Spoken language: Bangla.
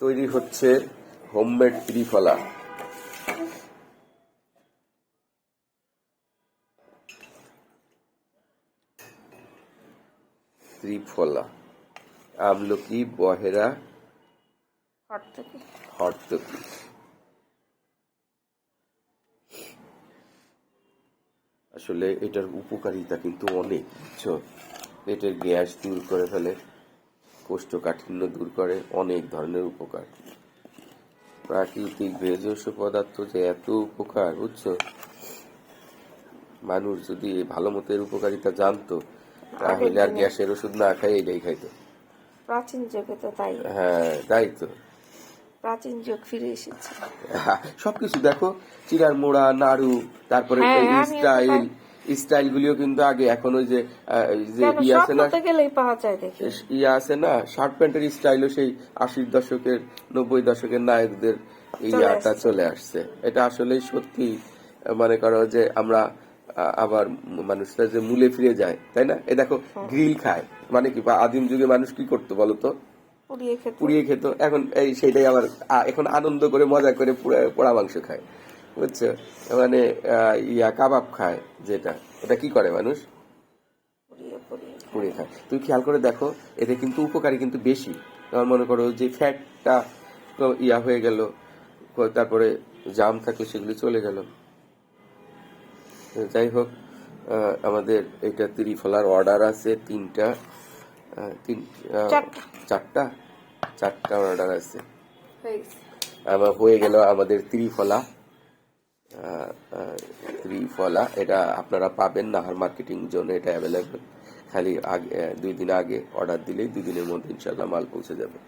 তৈরি হচ্ছে হোমমেড ত্রিফলা। ত্রিফলা। আমলকি বহেরা হরতকি। আসলে এটার উপকারিতা কিন্তু অনেক পেটের গ্যাস দূর করে ফেলে। কোষ্ঠকাঠিন্য দূর করে অনেক ধরনের উপকার। প্রাকৃতিক ভেষজ পদার্থ যে এত উপকার বুঝছ? মানুষ যদি ভালো মতো এর উপকারিতা জানতো তাহলে আর গ্যাসের ওষুধ না খাই এটাই খাইতো। প্রাচীন যুগে তো তাই। হ্যাঁ তাই তো। প্রাচীন যুগ ফিরে এসেছে। সবকিছু দেখো চিরার মোড়া নাড়ু তারপরে হ্যাঁ, স্টাইল স্টাইল গুলিও কিন্তু আগে এখন ওই যে ইয়ে আছে না? ইয়ে আছে না? শার্ট প্যান্টের স্টাইলও সেই আশির দশকের নব্বই দশকের নায়কদের ইয়াটা চলে আসছে। এটা আসলে সত্যি মনে করো যে আমরা আবার মানুষরা যে মূলে ফিরে যায় তাই না? এ দেখো গ্রিল খায়। মানে কি বা আদিম যুগে মানুষ কি করতো বলতো পুড়িয়ে খেতে। পুড়িয়ে খেত। এখন এই সেটাই আবার এখন আনন্দ করে মজা করে পোড়া মাংস খায়। বুঝছ? মানে ইয়া কাবাব খায় যেটা। ওটা কি করে মানুষ? পুড়িয়ে খায়। তুমি খেয়াল করে দেখো এতে কিন্তু উপকারী কিন্তু বেশি। তোমার মনে করো যে ফ্যাটটা তো ইয়া হয়ে গেল তারপরে জাম থাকলে সেগুলি চলে গেল। যাই হোক আমাদের এটা ত্রিফলার অর্ডার আছে তিনটা তিন চারটা। চারটা? অর্ডার আছে। আমার হয়ে গেল আমাদের ত্রিফলা। ত্রিফলা এটা আপনারা পাবেন নাহার মার্কেটিং জোনে, এটা অ্যাভেলেবেল খালি আগে, দুই দিন আগে অর্ডার দিলেই দুই দিনের মধ্যে ইনশাল্লাহ মাল পৌঁছে যাবে।